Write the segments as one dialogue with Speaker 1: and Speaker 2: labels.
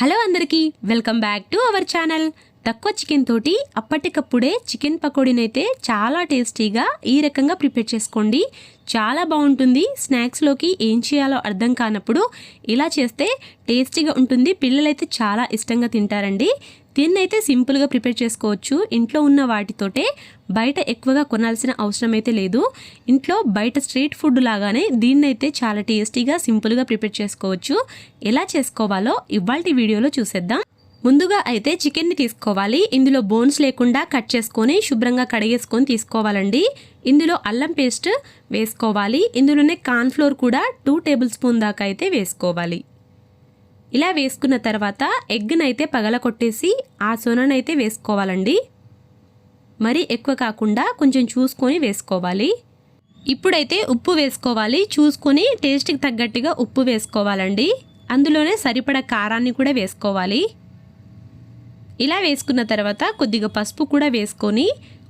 Speaker 1: Hello అందరికీ welcome back to our channel. తక్కువ chicken తోటి అప్పటికప్పుడే చికెన్ పకోడీనైతే చాలా టేస్టీగా ఈ రకంగా ప్రిపేర్ చేసుకోండి. చాలా బాగుంటుంది. స్నాక్స్లోకి ఏం చేయాలో అర్థం కానప్పుడు ఇలా చేస్తే టేస్టీగా ఉంటుంది. పిల్లలైతే చాలా ఇష్టంగా తింటారండి. దీన్ని అయితే సింపుల్గా ప్రిపేర్ చేసుకోవచ్చు. ఇంట్లో ఉన్న వాటితోటే బయట ఎక్కువగా కొనాల్సిన అవసరం అయితే లేదు. ఇంట్లో బయట స్ట్రీట్ ఫుడ్ లాగానే దీన్నైతే చాలా టేస్టీగా సింపుల్గా ప్రిపేర్ చేసుకోవచ్చు. ఎలా చేసుకోవాలో ఇవాళ వీడియోలో చూసేద్దాం. ముందుగా అయితే చికెన్ని తీసుకోవాలి. ఇందులో బోన్స్ లేకుండా కట్ చేసుకొని శుభ్రంగా కడిగేసుకొని తీసుకోవాలండి. ఇందులో అల్లం పేస్ట్ వేసుకోవాలి. ఇందులోనే కార్న్ఫ్లోర్ కూడా టూ టేబుల్ స్పూన్ దాకా అయితే వేసుకోవాలి. ఇలా వేసుకున్న తర్వాత ఎగ్నైతే పగల కొట్టేసి ఆ సొననైతే వేసుకోవాలండి. మరీ ఎక్కువ కాకుండా కొంచెం చూసుకొని వేసుకోవాలి. ఇప్పుడైతే ఉప్పు వేసుకోవాలి. చూసుకొని టేస్ట్కి తగ్గట్టుగా ఉప్పు వేసుకోవాలండి. అందులోనే సరిపడ కారాన్ని కూడా వేసుకోవాలి. ఇలా వేసుకున్న తర్వాత కొద్దిగా పసుపు కూడా వేసుకొని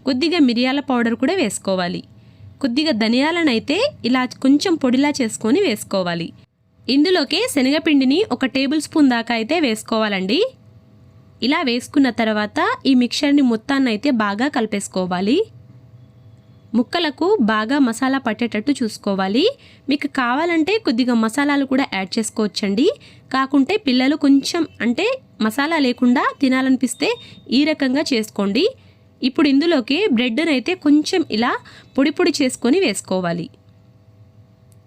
Speaker 1: కొద్దిగా మిరియాల పౌడర్ కూడా వేసుకోవాలి. కొద్దిగా ధనియాలను అయితే ఇలా కొంచెం పొడిలా చేసుకొని వేసుకోవాలి. ఇందులోకి శనగపిండిని ఒక టేబుల్ స్పూన్ దాకా అయితే వేసుకోవాలండి. ఇలా వేసుకున్న తర్వాత ఈ మిక్చర్ని మొత్తాన్ని అయితే బాగా కలిపేసుకోవాలి. ముక్కలకు బాగా మసాలా పట్టేటట్టు చూసుకోవాలి. మీకు కావాలంటే కొద్దిగా మసాలాలు కూడా యాడ్ చేసుకోవచ్చండి. కాకుంటే పిల్లలు కొంచెం అంటే మసాలా లేకుండా తినాలనిపిస్తే ఈ రకంగా చేసుకోండి. ఇప్పుడు ఇందులోకి బ్రెడ్ని అయితే కొంచెం ఇలా పొడి పొడి చేసుకొని వేసుకోవాలి.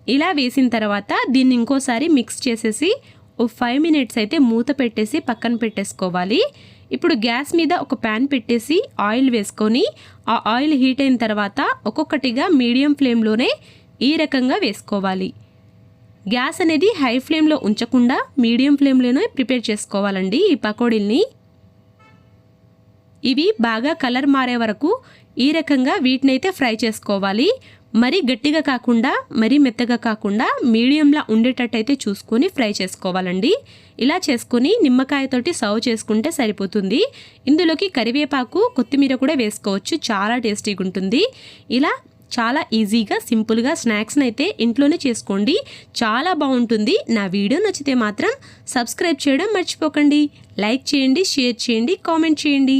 Speaker 1: ఇలా వేసిన తర్వాత దీన్ని ఇంకోసారి మిక్స్ చేసేసి ఓ ఫైవ్ మినిట్స్ అయితే మూత పెట్టేసి పక్కన పెట్టేసుకోవాలి. ఇప్పుడు గ్యాస్ మీద ఒక ప్యాన్ పెట్టేసి ఆయిల్ వేసుకొని ఆ ఆయిల్ హీట్ అయిన తర్వాత ఒక్కొక్కటిగా మీడియం ఫ్లేమ్లోనే ఈ రకంగా వేసుకోవాలి. గ్యాస్ అనేది హై ఫ్లేమ్లో ఉంచకుండా మీడియం ఫ్లేమ్లోనే ప్రిపేర్ చేసుకోవాలండి ఈ పకోడీల్ని. ఇవి బాగా కలర్ మారే వరకు ఈ రకంగా వీటినైతే ఫ్రై చేసుకోవాలి. మరీ గట్టిగా కాకుండా మరీ మెత్తగా కాకుండా మీడియంలా ఉండేటట్టయితే చూసుకొని ఫ్రై చేసుకోవాలండి. ఇలా చేసుకొని నిమ్మకాయతోటి సర్వ్ చేసుకుంటే సరిపోతుంది. ఇందులోకి కరివేపాకు కొత్తిమీర కూడా వేసుకోవచ్చు. చాలా టేస్టీగా ఉంటుంది. ఇలా చాలా ఈజీగా సింపుల్గా స్నాక్స్ని అయితే ఇంట్లోనే చేసుకోండి. చాలా బాగుంటుంది. నా వీడియో నచ్చితే మాత్రం సబ్స్క్రైబ్ చేయడం మర్చిపోకండి. లైక్ చేయండి షేర్ చేయండి కామెంట్ చేయండి.